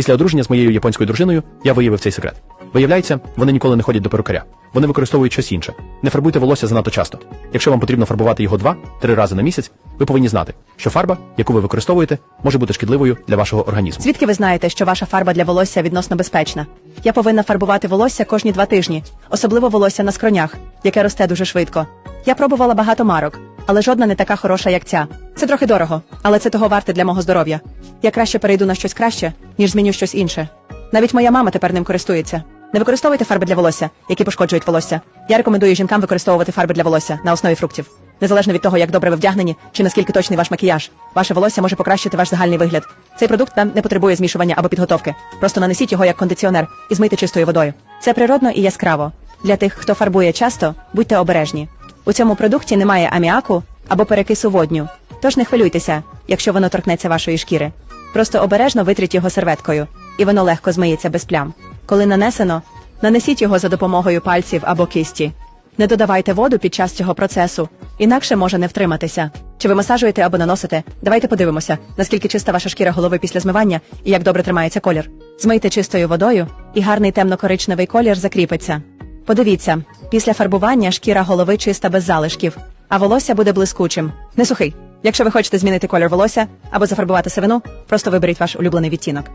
Після одруження з моєю японською дружиною я виявив цей секрет. Виявляється, вони ніколи не ходять до перукаря. Вони використовують щось інше. Не фарбуйте волосся занадто часто. Якщо вам потрібно фарбувати його два-три рази на місяць, ви повинні знати, що фарба, яку ви використовуєте, може бути шкідливою для вашого організму. Звідки ви знаєте, що ваша фарба для волосся відносно безпечна? Я повинна фарбувати волосся кожні два тижні, особливо волосся на скронях, яке росте дуже швидко. Я пробувала багато марок, але жодна не така хороша, як ця. Це трохи дорого, але це того варте для мого здоров'я. Я краще перейду на щось краще, ніж зміню щось інше. Навіть моя мама тепер ним користується. Не використовуйте фарби для волосся, які пошкоджують волосся. Я рекомендую жінкам використовувати фарби для волосся на основі фруктів. Незалежно від того, як добре ви вдягнені чи наскільки точний ваш макіяж, ваше волосся може покращити ваш загальний вигляд. Цей продукт нам не потребує змішування або підготовки. Просто нанесіть його як кондиціонер і змийте чистою водою. Це природно і яскраво. Для тих, хто фарбує часто, будьте обережні. У цьому продукті немає аміаку або перекису водню. Тож не хвилюйтеся, якщо воно торкнеться вашої шкіри. Просто обережно витріть його серветкою, і воно легко змиється без плям. Коли нанесено, нанесіть його за допомогою пальців або кисті. Не додавайте воду під час цього процесу, інакше може не втриматися. Чи ви масажуєте або наносите? Давайте подивимося, наскільки чиста ваша шкіра голови після змивання і як добре тримається колір. Змийте чистою водою, і гарний темно-коричневий колір закріпиться. Подивіться, після фарбування шкіра голови чиста без залишків, а волосся буде блискучим, не сухий. Якщо ви хочете змінити колір волосся або зафарбувати сивину, просто виберіть ваш улюблений відтінок.